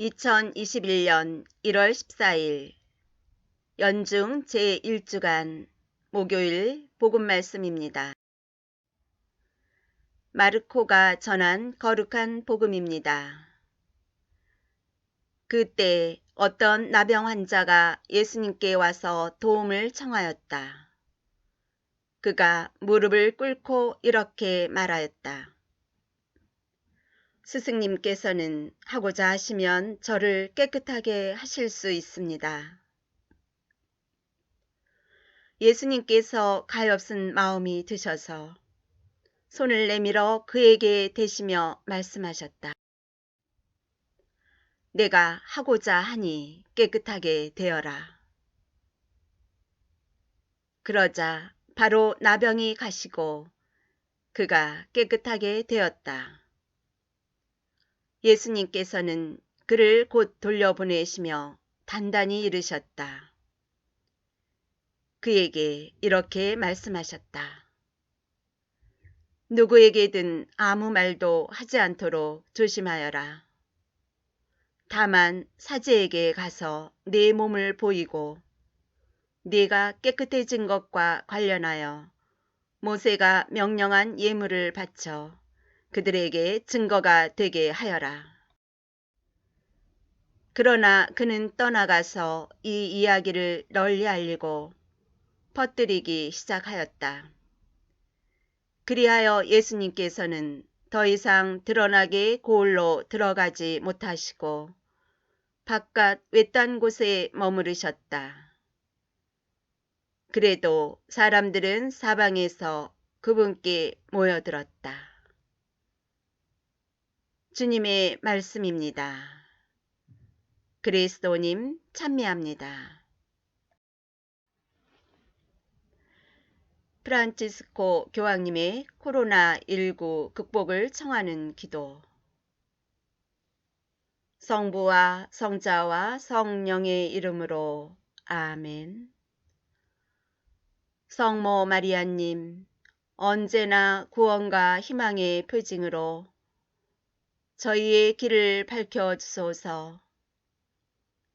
2021년 1월 14일 연중 제1주간 목요일 복음 말씀입니다. 마르코가 전한 거룩한 복음입니다. 그때 어떤 나병 환자가 예수님께 와서 도움을 청하였다. 그가 무릎을 꿇고 이렇게 말하였다. 스승님께서는 하고자 하시면 저를 깨끗하게 하실 수 있습니다. 예수님께서 가엾은 마음이 드셔서 손을 내밀어 그에게 대시며 말씀하셨다. 내가 하고자 하니 깨끗하게 되어라. 그러자 바로 나병이 가시고 그가 깨끗하게 되었다. 예수님께서는 그를 곧 돌려보내시며 단단히 이르셨다. 그에게 이렇게 말씀하셨다. 누구에게든 아무 말도 하지 않도록 조심하여라. 다만 사제에게 가서 네 몸을 보이고 네가 깨끗해진 것과 관련하여 모세가 명령한 예물을 바쳐 그들에게 증거가 되게 하여라. 그러나 그는 떠나가서 이 이야기를 널리 알리고 퍼뜨리기 시작하였다. 그리하여 예수님께서는 더 이상 드러나게 고을로 들어가지 못하시고 바깥 외딴 곳에 머무르셨다. 그래도 사람들은 사방에서 그분께 모여들었다. 주님의 말씀입니다. 그리스도님 찬미합니다. 프란치스코 교황님의 코로나19 극복을 청하는 기도 성부와 성자와 성령의 이름으로 아멘 성모 마리아님 언제나 구원과 희망의 표징으로 저희의 길을 밝혀 주소서.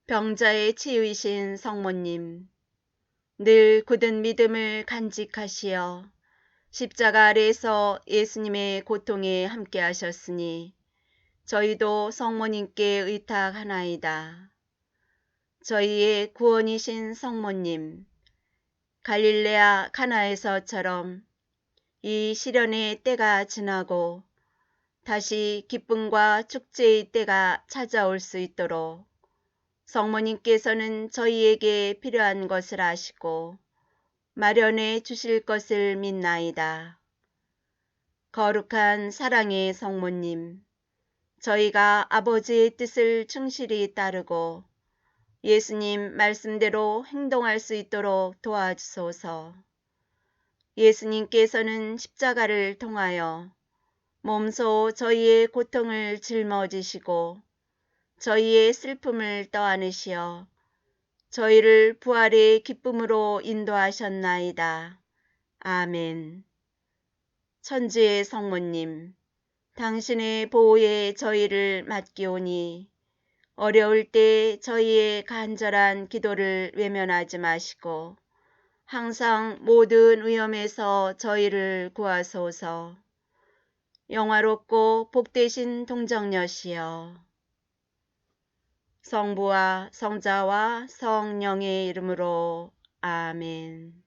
병자의 치유이신 성모님, 늘 굳은 믿음을 간직하시어 십자가 아래에서 예수님의 고통에 함께 하셨으니 저희도 성모님께 의탁하나이다. 저희의 구원이신 성모님, 갈릴레아 카나에서처럼 이 시련의 때가 지나고 다시 기쁨과 축제의 때가 찾아올 수 있도록 성모님께서는 저희에게 필요한 것을 아시고 마련해 주실 것을 믿나이다. 거룩한 사랑의 성모님, 저희가 아버지의 뜻을 충실히 따르고 예수님 말씀대로 행동할 수 있도록 도와주소서. 예수님께서는 십자가를 통하여 몸소 저희의 고통을 짊어지시고 저희의 슬픔을 떠안으시어 저희를 부활의 기쁨으로 인도하셨나이다. 아멘. 천지의 성모님, 당신의 보호에 저희를 맡기오니 어려울 때 저희의 간절한 기도를 외면하지 마시고 항상 모든 위험에서 저희를 구하소서. 영화롭고 복되신 동정녀시여. 성부와 성자와 성령의 이름으로. 아멘